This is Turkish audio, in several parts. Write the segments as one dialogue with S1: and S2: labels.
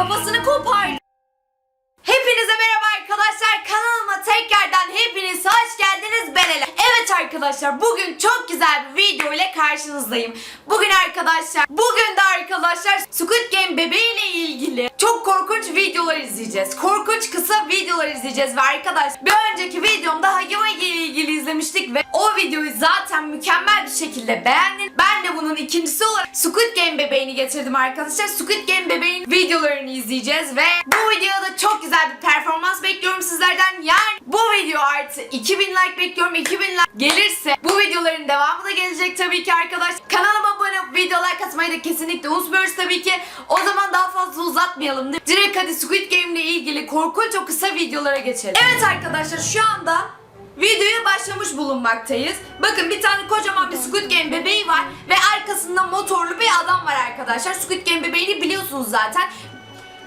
S1: kafasını kopardı. Hepinize merhaba arkadaşlar. Kanalıma tekrardan hepiniz hoş geldiniz. Ben Ela. Evet arkadaşlar bugün çok güzel bir video ile karşınızdayım. Bugün arkadaşlar, bugün de arkadaşlar Squid Game bebeğiyle ilgili çok korkunç videolar izleyeceğiz. Korkunç kısa videolar izleyeceğiz ve arkadaş bir önceki videomda Hayawagi ile ilgili izlemiştik ve o videoyu zaten mükemmel bir şekilde beğendim. Ben de bunun ikincisi olarak Squid Game bebeğini getirdim arkadaşlar. Squid Game bebeğin videolarını izleyeceğiz ve bu videoda çok güzel bir performans bekliyorum sizlerden. Yani bu video artı 2000 like bekliyorum. 2000 like gelirse bu videoların devamı da gelecek tabii ki arkadaş. Kanalıma abone olup videolar katmayı da kesinlikle unutmuyoruz tabii ki. O zaman daha fazla uzatmayalım. Direkt hadi Squid Game ile ilgili korkunç o kısa videolara geçelim. Evet arkadaşlar şu anda Videoya başlamış bulunmaktayız. Bakın bir tane kocaman bir Squid Game bebeği var ve arkasında motorlu bir adam var arkadaşlar. Squid Game bebeğini biliyorsunuz zaten.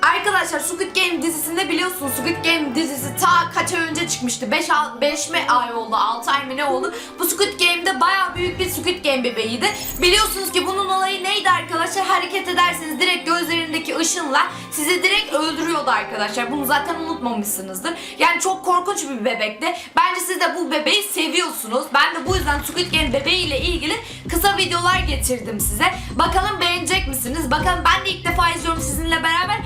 S1: Arkadaşlar Squid Game dizisinde biliyorsunuz Squid Game dizisi ta kaç ay önce çıkmıştı. 5 5 mi ay oldu? 6 ay mı ne oldu? Bu Squid Game'de bayağı büyük bir Squid Game bebeğiydi. Biliyorsunuz ki bunun olayı neydi arkadaşlar? Hareket ederseniz direkt gözlerindeki ışınla sizi direkt öldürüyordu arkadaşlar. Bunu zaten unutmamışsınızdır. Yani çok korkunç bir bebekti. Bence siz de bu bebeği seviyorsunuz. Ben de bu yüzden Squid Game bebeğiyle ilgili kısa videolar getirdim size. Bakalım beğenecek misiniz? Bakalım ben de ilk defa izliyorum sizinle beraber.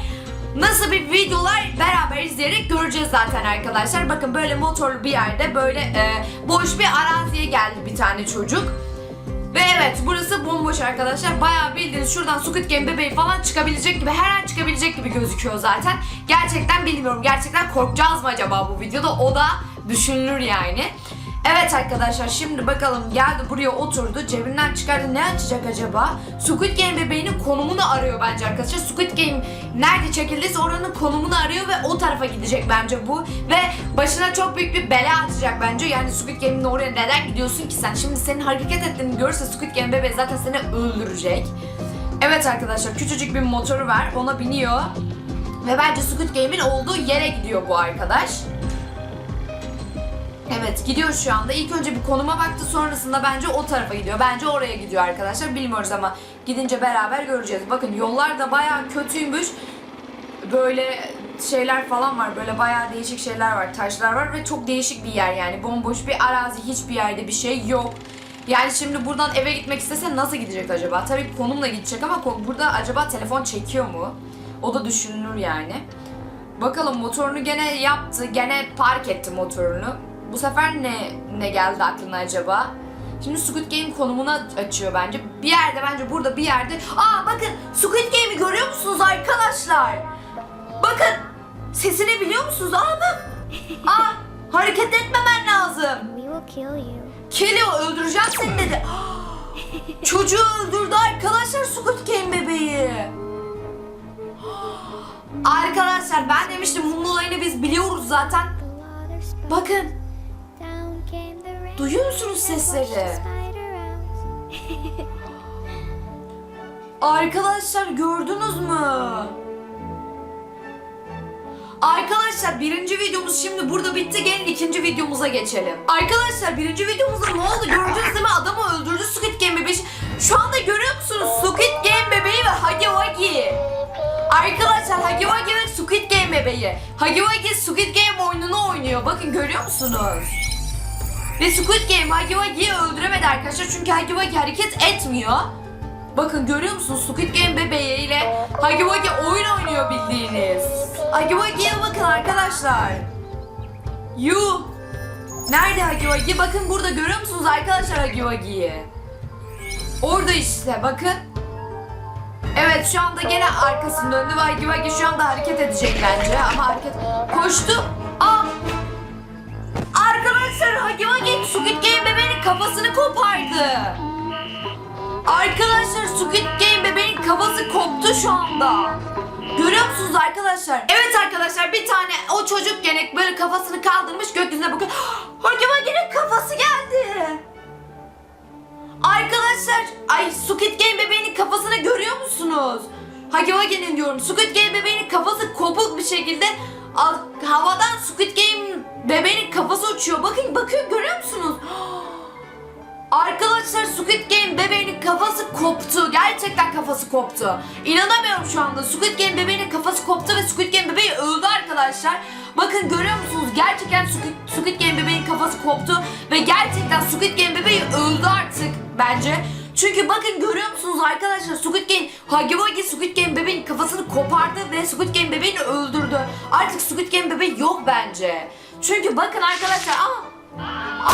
S1: Nasıl bir videolar beraber izleyerek göreceğiz zaten arkadaşlar. Bakın böyle motorlu bir yerde böyle e, boş bir araziye geldi bir tane çocuk. Ve evet burası bomboş arkadaşlar. Bayağı bildiğiniz şuradan Squid Game bebeği falan çıkabilecek gibi her an çıkabilecek gibi gözüküyor zaten. Gerçekten bilmiyorum. Gerçekten korkacağız mı acaba bu videoda? O da düşünülür yani. Evet arkadaşlar şimdi bakalım geldi buraya oturdu. Cebinden çıkardı. Ne açacak acaba? Squid Game bebeğinin konumunu arıyor bence arkadaşlar. Squid Game nerede çekildiyse oranın konumunu arıyor ve o tarafa gidecek bence bu. Ve başına çok büyük bir bela açacak bence. Yani Squid Game'in oraya neden gidiyorsun ki sen? Şimdi senin hareket ettiğini görürse Squid Game bebeği zaten seni öldürecek. Evet arkadaşlar küçücük bir motoru var. Ona biniyor. Ve bence Squid Game'in olduğu yere gidiyor bu arkadaş. Evet gidiyor şu anda. İlk önce bir konuma baktı sonrasında bence o tarafa gidiyor. Bence oraya gidiyor arkadaşlar. Bilmiyoruz ama gidince beraber göreceğiz. Bakın yollar da bayağı kötüymüş. Böyle şeyler falan var. Böyle bayağı değişik şeyler var. Taşlar var ve çok değişik bir yer yani. Bomboş bir arazi. Hiçbir yerde bir şey yok. Yani şimdi buradan eve gitmek istese nasıl gidecek acaba? Tabii konumla gidecek ama burada acaba telefon çekiyor mu? O da düşünülür yani. Bakalım motorunu gene yaptı. Gene park etti motorunu. Bu sefer ne ne geldi aklına acaba? Şimdi Squid Game konumuna açıyor bence. Bir yerde bence burada bir yerde. Aa bakın Squid Game'i görüyor musunuz arkadaşlar? Bakın sesini biliyor musunuz? Aa bak. Aa hareket etmemen lazım.
S2: We will kill you.
S1: Kelly öldüreceğim seni dedi. Çocuğu öldürdü arkadaşlar Squid Game bebeği. Arkadaşlar ben demiştim bunun olayını biz biliyoruz zaten. Bakın duyuyor musunuz sesleri? Arkadaşlar gördünüz mü? Arkadaşlar birinci videomuz şimdi burada bitti. Gelin ikinci videomuza geçelim. Arkadaşlar birinci videomuzda ne oldu? Gördünüz değil mi? Adamı öldürdü Squid Game bebeği. Şu anda görüyor musunuz? Squid Game bebeği ve Hagi Wagi. Arkadaşlar Hagi Wagi ve Squid Game bebeği. Hagi Wagi Squid Game oyununu oynuyor. Bakın görüyor musunuz? Ve Squid Game Hagi Wagi'yi öldüremedi arkadaşlar. Çünkü Wagi hareket etmiyor. Bakın görüyor musunuz? Squid Game bebeği ile Hagi Wagi oyun oynuyor bildiğiniz. Wagi'ye bakın arkadaşlar. Yuh. Nerede Wagi? Bakın burada görüyor musunuz arkadaşlar Wagi'yi? Orada işte bakın. Evet şu anda gene arkasını döndü ve Wagi şu anda hareket edecek bence ama hareket... Koştu. Arkadaşlar Squid Game bebeğin kafası koptu şu anda. Görüyor musunuz arkadaşlar? Evet arkadaşlar bir tane o çocuk gene böyle kafasını kaldırmış gökyüzüne bakıyor. Hagi Wagi'nin kafası geldi. Arkadaşlar ay Squid Game bebeğinin kafasını görüyor musunuz? Hagi Wagi'nin diyorum. Squid Game bebeğinin kafası kopuk bir şekilde havadan Squid Game bebeğinin kafası uçuyor. Bakın bakın görüyor musunuz? Arkadaşlar Squid Game bebeğinin kafası koptu. Gerçekten kafası koptu. İnanamıyorum şu anda. Squid Game bebeğinin kafası koptu ve Squid Game bebeği öldü arkadaşlar. Bakın görüyor musunuz? Gerçekten Squid, Squid Game bebeğin kafası koptu ve gerçekten Squid Game bebeği öldü artık bence. Çünkü bakın görüyor musunuz arkadaşlar Squid Game Hagi Wagi Squid Game bebeğin kafasını kopardı ve Squid Game bebeğini öldürdü. Artık Squid Game bebeği yok bence. Çünkü bakın arkadaşlar aa, aa,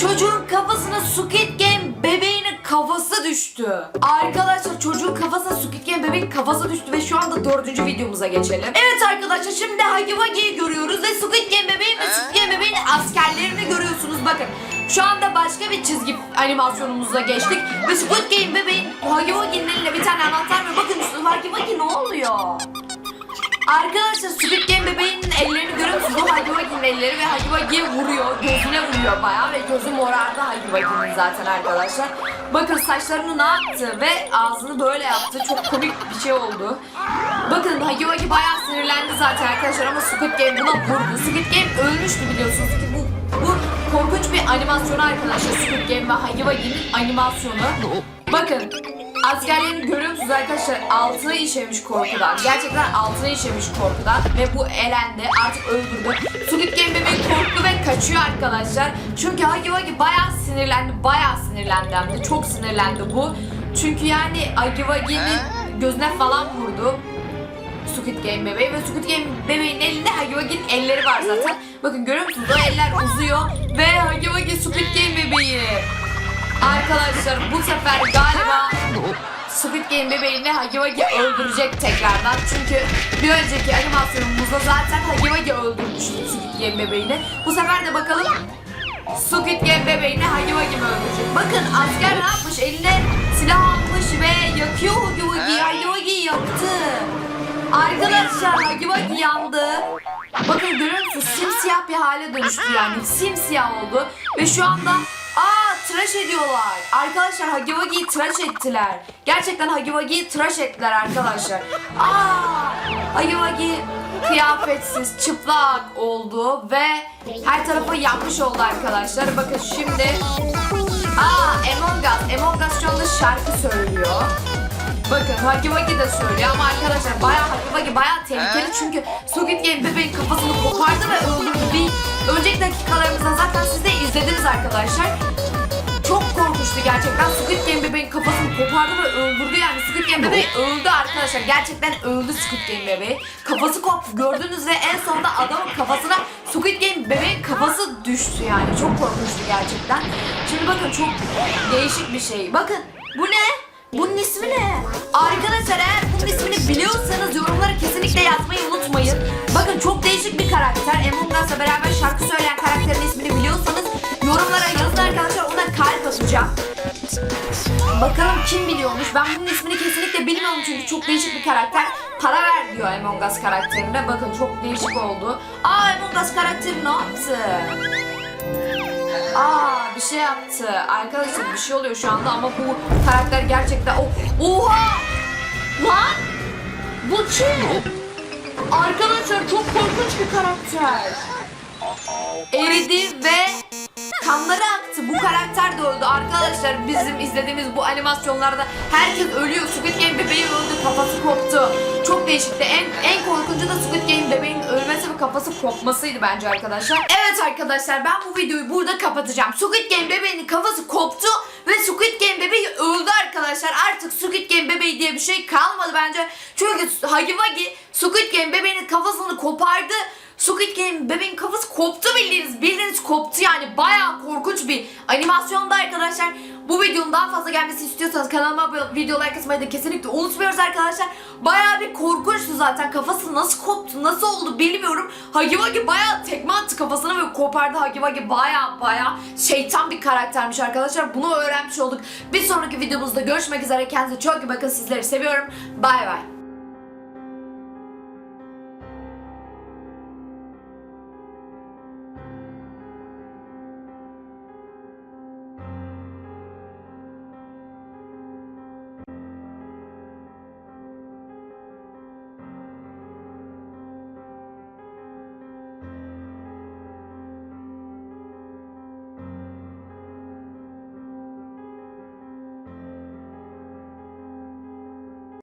S1: Çocuğun kafasına Squid Game bebeğinin kafası düştü. Arkadaşlar çocuğun kafasına Squid Game bebeğin kafası düştü ve şu anda dördüncü videomuza geçelim. Evet arkadaşlar şimdi Hagi Wagi'yi görüyoruz ve Squid Game bebeğin ve Squid Game bebeğin askerlerini görüyorsunuz. Bakın şu anda başka bir çizgi animasyonumuza geçtik ve Squid Game bebeğin Hagi elinde bir tane anahtar ve bakın Hagi Wagi ne oluyor? Arkadaşlar Squid Game bebeğinin ellerini görüyor musunuz? O Hagi Wagi'nin elleri ve Hagi Wagi'ye vuruyor. Gözüne vuruyor bayağı ve gözü morardı Hagi Wagi'nin zaten arkadaşlar. Bakın saçlarını ne yaptı ve ağzını böyle yaptı. Çok komik bir şey oldu. Bakın Hagi Wagi bayağı sinirlendi zaten arkadaşlar ama Squid Game buna vurdu. Squid Game ölmüştü biliyorsunuz ki bu bu korkunç bir animasyonu arkadaşlar Squid Game ve Hagi Wagi'nin animasyonu. Bakın Askerlerini görüyor musunuz arkadaşlar? Altına işemiş korkudan. Gerçekten altına işemiş korkudan. Ve bu elendi. Artık öldürdü. Squid Game bebeği korktu ve kaçıyor arkadaşlar. Çünkü Hagi Wagi bayağı sinirlendi. Bayağı sinirlendi hem de. Çok sinirlendi bu. Çünkü yani Hagi Wagi'nin gözüne falan vurdu. Squid Game bebeği ve Squid Game bebeğin elinde Hagi Wagi'nin elleri var zaten. Bakın görüyor musunuz? O eller uzuyor ve Hagi Wagi Squid Game bebeği. Arkadaşlar bu sefer galiba Squid Game bebeğini Hagi Wagi öldürecek tekrardan. Çünkü bir önceki animasyonumuzda zaten Hagi Wagi öldürmüştü Squid Game bebeğini. Bu sefer de bakalım Squid Game bebeğini Hagi Wagi mi öldürecek? Bakın asker ne yapmış? Eline silah almış ve yakıyor Hagi Wagi. Hagi Wagi'yi yaktı. Arkadaşlar Hagi Wagi yandı. Bakın görüyor musunuz? Simsiyah bir hale dönüştü yani. Simsiyah oldu. Ve şu anda tıraş ediyorlar. Arkadaşlar Hagi Wagi'yi tıraş ettiler. Gerçekten Hagi Wagi'yi tıraş ettiler arkadaşlar. Aa Hagi Wagi kıyafetsiz, çıplak oldu ve her tarafı yanmış oldu arkadaşlar. Bakın şimdi Aa Among Us. Among Us şu anda şarkı söylüyor. Bakın Hagi Wagi de söylüyor ama arkadaşlar bayağı Hagi Wagi bayağı tehlikeli çünkü Squid Game bebeğin kafasını kopardı ve öldürdü. Bir önceki dakikalarımızda zaten siz de izlediniz arkadaşlar. Çok korkunçtu gerçekten. Squid Game bebeğin kafasını kopardı ve öldürdü yani. Squid Game bebeği öldü arkadaşlar. Gerçekten öldü Squid Game bebeği. Kafası koptu gördünüz ve en sonunda adamın kafasına Squid Game bebeğin kafası düştü yani. Çok korkunçtu gerçekten. Şimdi bakın çok değişik bir şey. Bakın bu ne? Bunun ismi ne? Arkadaşlar eğer bunun ismini biliyorsanız yorumlara kesinlikle yazmayı unutmayın. Bakın çok değişik bir karakter. Among Us'la beraber şarkı söyleyen kim biliyormuş. Ben bunun ismini kesinlikle bilmiyorum çünkü çok değişik bir karakter. Para ver diyor Among Us karakterine. Bakın çok değişik oldu. Aa Among Us karakteri ne yaptı? Aa bir şey yaptı. Arkadaşlar bir şey oluyor şu anda ama bu karakter gerçekten... Oh, oha! Lan! Bu kim? Arkadaşlar çok korkunç bir karakter. Eridi ve kanları aktı. Bu karakter de öldü. Arkadaşlar bizim izlediğimiz bu animasyonlarda herkes ölüyor. Squid Game bebeği öldü. Kafası koptu. Çok değişikti. En, en korkuncu da Squid Game bebeğin ölmesi ve kafası kopmasıydı bence arkadaşlar. Evet arkadaşlar ben bu videoyu burada kapatacağım. Squid Game bebeğinin kafası koptu ve Squid Game bebeği öldü arkadaşlar. Artık Squid Game bebeği diye bir şey kalmadı bence. Çünkü Hagi Wagi Squid Game bebeğinin kafasını kopardı. Squid Game bebeğin kafası koptu bildiğiniz. Bildiğiniz koptu yani. Bayağı korkunç bir animasyonda arkadaşlar. Bu videonun daha fazla gelmesi istiyorsanız kanalıma video like atmayı da kesinlikle unutmuyoruz arkadaşlar. Bayağı bir korkunçtu zaten. Kafası nasıl koptu, nasıl oldu bilmiyorum. Hagi Wagi bayağı tekme attı kafasına ve kopardı. Hagi Wagi bayağı bayağı şeytan bir karaktermiş arkadaşlar. Bunu öğrenmiş olduk. Bir sonraki videomuzda görüşmek üzere. Kendinize çok iyi bakın. Sizleri seviyorum. Bay bay.